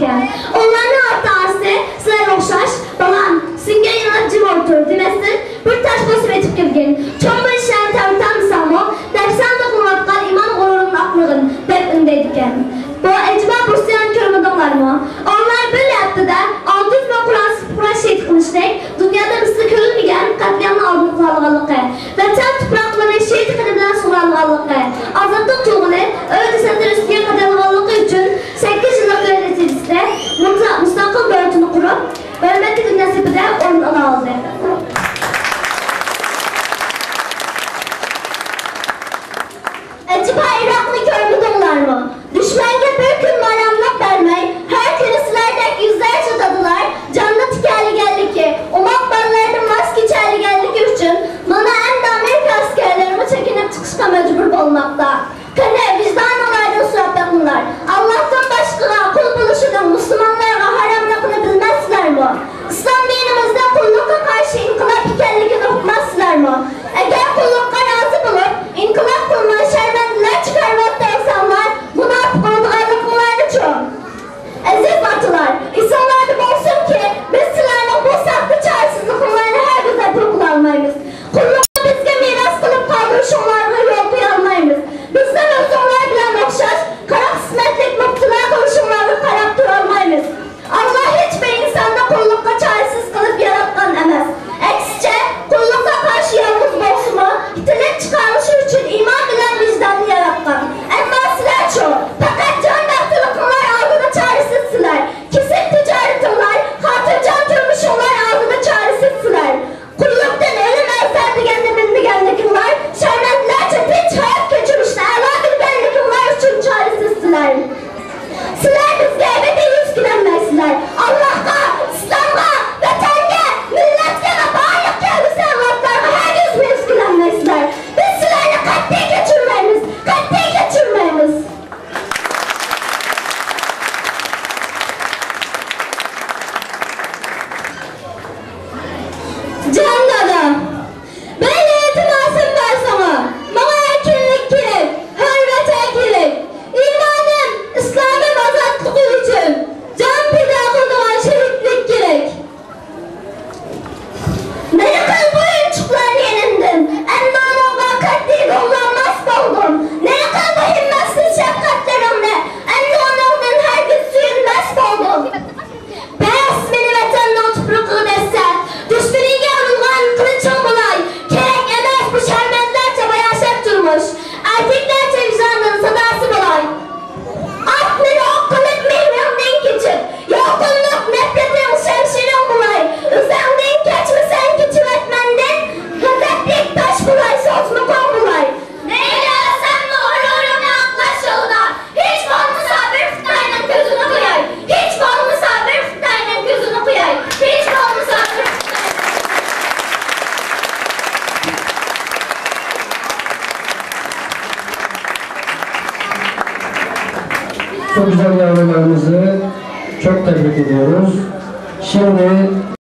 天。Çok güzel yavrularımızı çok tebrik ediyoruz. Şimdi